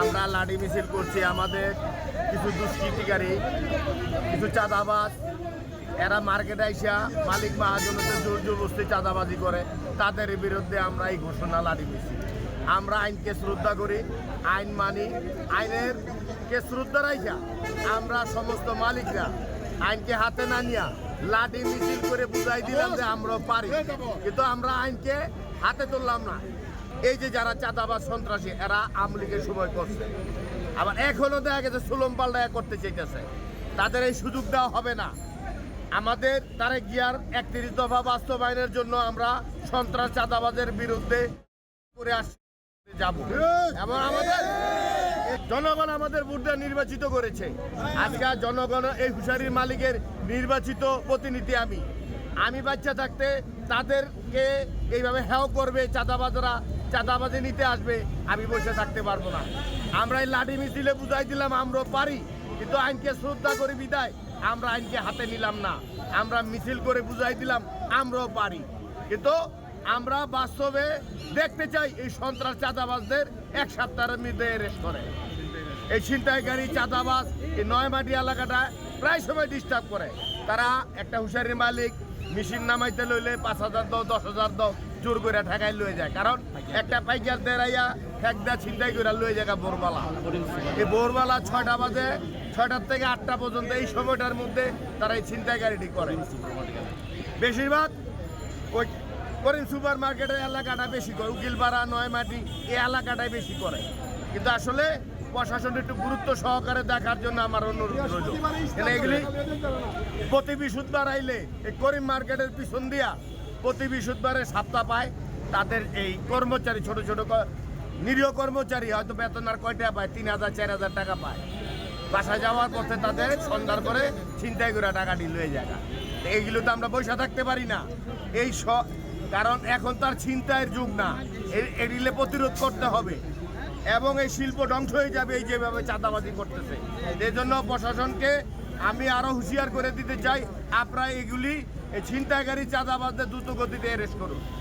আমরা লাঠি মিছিল করছি আমাদের কিছু দুষ্কৃতিকারী, কিছু চাঁদাবাজ। এরা মার্কেটে আইসা মালিক মহাজনদের জোর জবরদস্তি চাঁদাবাজি করে। তাদের বিরুদ্ধে আমরা এই ঘোষণা লাঠি মিছিল। আমরা আইনকে শ্রদ্ধা করি, আইন মানি, আইনের কে শ্রদ্ধা রাইখা, আমরা সমস্ত মালিকরা আইনকে হাতে না নিয়া লাঠি মিছিল করে বুঝাই দিলাম যে আমরা পারি। কিন্তু আমরা আইনকে হাতে তুললাম না। এই যে যারা চাঁদাবাজ সন্ত্রাসী, এরা আমলিগের সময় করছে। আবার এখনও দেখা গেছে সুলম পাল্টা করতে চাইতেছে। তাদের এই সুযোগ দেওয়া হবে না। আমাদের তারে গিয়ার একত্রিশ দফা বাস্তবায়নের জন্য আমরা সন্ত্রাস চাঁদাবাজের বিরুদ্ধে করে আসতে যাব। এবং আমাদের জনগণ আমাদের ভোট দিয়ে নির্বাচিত করেছে। আজকে জনগণ এই হুশারির মালিকের নির্বাচিত প্রতিনিধি আমি। আমি বাচ্চা থাকতে তাদেরকে এইভাবে হেও করবে চাঁদাবাজরা। চাঁদাবাজি নিতে আসবে, আমি বসে থাকতে পারব না। আমরা এই লাঠি মিছিলে বুঝাই দিলাম, আমরা পারি, কিন্তু আইনকে শ্রদ্ধা করে বিদায়, আমরা আইনকে হাতে নিলাম না। আমরা মিছিল করে বুঝাই দিলাম, আমরাও পারি। কিন্তু আমরা বাস্তবে দেখতে চাই এই সন্ত্রাস চাঁদাবাজদের এক সপ্তাহের মধ্যে অ্যারেস্ট করে। এই ছিনতাইকারী চাঁদাবাজ এই নয়মাটি এলাকাটা প্রায় সময় ডিস্টার্ব করে। তারা একটা হুশারির মালিক মেশিন নামাইতে লইলে পাঁচ হাজার দাও, দশ হাজার দাও জোর করে ঠেকাই লয়ে যায়। কারণ একটা পাইকার দেরাইয়া ঠেকদা ছিনতাই করে লয়ে যায় বোরবালা এই বোরবালা ছয়টা বাজে, ছয়টার থেকে আটটা পর্যন্ত এই সময়টার মধ্যে তারা এই ছিনতাইকারীটি করে। বেশিরভাগ ওই করিম সুপার মার্কেটের এলাকাটা বেশি করে, উকিলপাড়া, নয়মাটি, এই এলাকাটাই বেশি করে। কিন্তু আসলে প্রশাসন একটু গুরুত্ব সহকারে দেখার জন্য আমার অনুরোধ রইল। এগুলি প্রতি বিশুদ্ধবার আইলে এই করিম মার্কেটের পিছন দিয়া প্রতি বিশুদ্ধবারে সাপ্তাহ পায়, তাদের এই কর্মচারী, ছোট ছোট নিরীহ কর্মচারী হয়তো বেতন আর কয়টা পায়? তিন হাজার, চার হাজার টাকা পায়। বাসা যাওয়ার পথে তাদের সন্ধ্যার করে ছিনতাই করে টাকাটি লয়ে যায়। এইগুলো তো আমরা বসে থাকতে পারি না। এই স কারণ এখন তার ছিনতাইয়ের যুগ না। এগুলো প্রতিরোধ করতে হবে। এবং এই শিল্প ধ্বংস হয়ে যাবে এই যেভাবে চাঁদাবাজি করতেছে। এই জন্য প্রশাসনকে আমি আরও হুঁশিয়ার করে দিতে চাই, আপনারা এগুলি এই ছিনতাইকারী চাঁদাবাজদের দ্রুত গতিতে অ্যারেস্ট করুন।